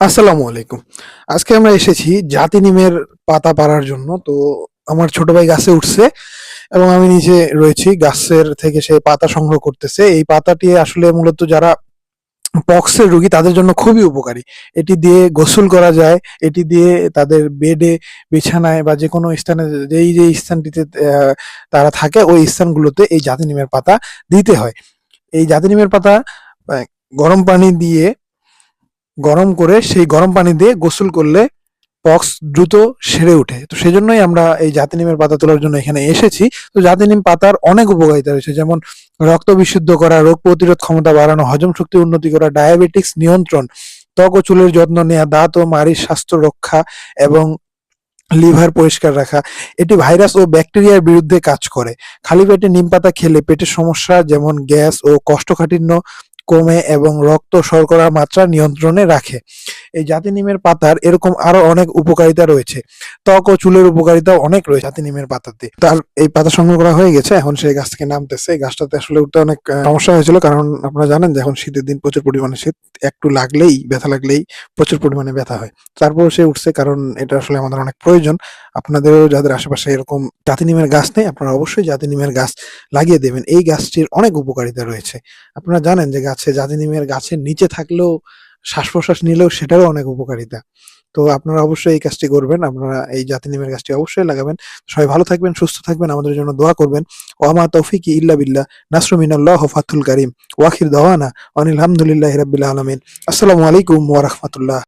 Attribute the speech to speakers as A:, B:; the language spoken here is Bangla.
A: আসসালামু আলাইকুম। আজকে আমরা এসেছি জাতি নিমের পাতা পাড়ার জন্য। তো আমার ছোট ভাই গাছে উঠছে এবং আমি নিচে রয়েছি। গাছের থেকে সে পাতা সংগ্রহ করতেছে। এই পাতাটি আসলে মূলত যারা পক্সের রোগী, তাদের জন্য খুবই উপকারী। এটি দিয়ে গোসল করা যায়, এটি দিয়ে তাদের বেডে, বিছানায় বা যে কোনো স্থানে, যেই যে স্থানটিতে তারা থাকে, ওই স্থানগুলোতে এই জাতি নিমের পাতা দিতে হয়। এই জাতি নিমের পাতা গরম পানি দিয়ে গরম করে সেই গরম পানি দিয়ে গোসল করলে পক্স দ্রুত সেরে ওঠে। তো সেজন্যই আমরা এই জাতি নিমের পাতা তোলার জন্য এখানে এসেছি। তো জাতি নিম পাতার অনেক উপকারিতা রয়েছে, যেমন রক্ত বিশুদ্ধ করা, রোগ প্রতিরোধ ক্ষমতা বাড়ানো, হজম শক্তি উন্নতি করা, ডায়াবেটিক্স নিয়ন্ত্রণ, ত্বক ও চুলের যত্ন নেওয়া দাঁত ও মাড়ির স্বাস্থ্য রক্ষা এবং লিভার পরিষ্কার রাখা। এটি ভাইরাস ও ব্যাকটেরিয়ার বিরুদ্ধে কাজ করে। খালি পেটে নিম পাতা খেলে পেটের সমস্যা, যেমন গ্যাস ও কোষ্ঠকাঠিন্য কমে এবং রক্ত শর্করার মাত্রা নিয়ন্ত্রণে রাখে। এই জাতি নিমের পাতার এরকম আরও অনেক উপকারিতা রয়েছে। ত্বক ও চুলের উপকারিতা অনেক রয়েছে জাতি নিমের পাতাতে। তার এই পাতা সংগ্রহ করা হয়ে গেছে, এখন সেই গাছ থেকে নামতেছে। এই গাছটাতে আসলে উঠতে অনেক সমস্যা হয়েছিল, কারণ আপনারা জানেন যে এখন শীতের দিন প্রচুর পরিমাণে শীত, একটু লাগলেই, ব্যথা লাগলেই প্রচুর পরিমাণে ব্যথা হয়। তারপর সে উঠছে, কারণ এটা আসলে আমাদের অনেক প্রয়োজন। আপনাদেরও যাদের আশেপাশে এরকম জাতি নিমের গাছ নেই, আপনারা অবশ্যই জাতি নিমের গাছ লাগিয়ে দেবেন। এই গাছটির অনেক উপকারিতা রয়েছে। আপনারা জানেন যে গাছে জাতি নিমের গাছের নিচে থাকলেও শ্বাস প্রশ্বাস নিলেও সেটারও অনেক উপকারিতা। তো আপনারা অবশ্যই এই কাজটি করবেন, আপনারা এই জাতি নিমের গাছটি অবশ্যই লাগাবেন। সবাই ভালো থাকবেন, সুস্থ থাকবেন, আমাদের জন্য দোয়া করবেন। ওয়ামা তৌফিক ইল্লা বিল্লাহ নাসরুমিনাল্লাহ ফাতুল করিম ওয়াকির দোয়ানা অনিল হামদুলিল্লাহ রাব্বিল আলামিন। আসসালামু আলাইকুম ওয়া রাহমাতুল্লাহ।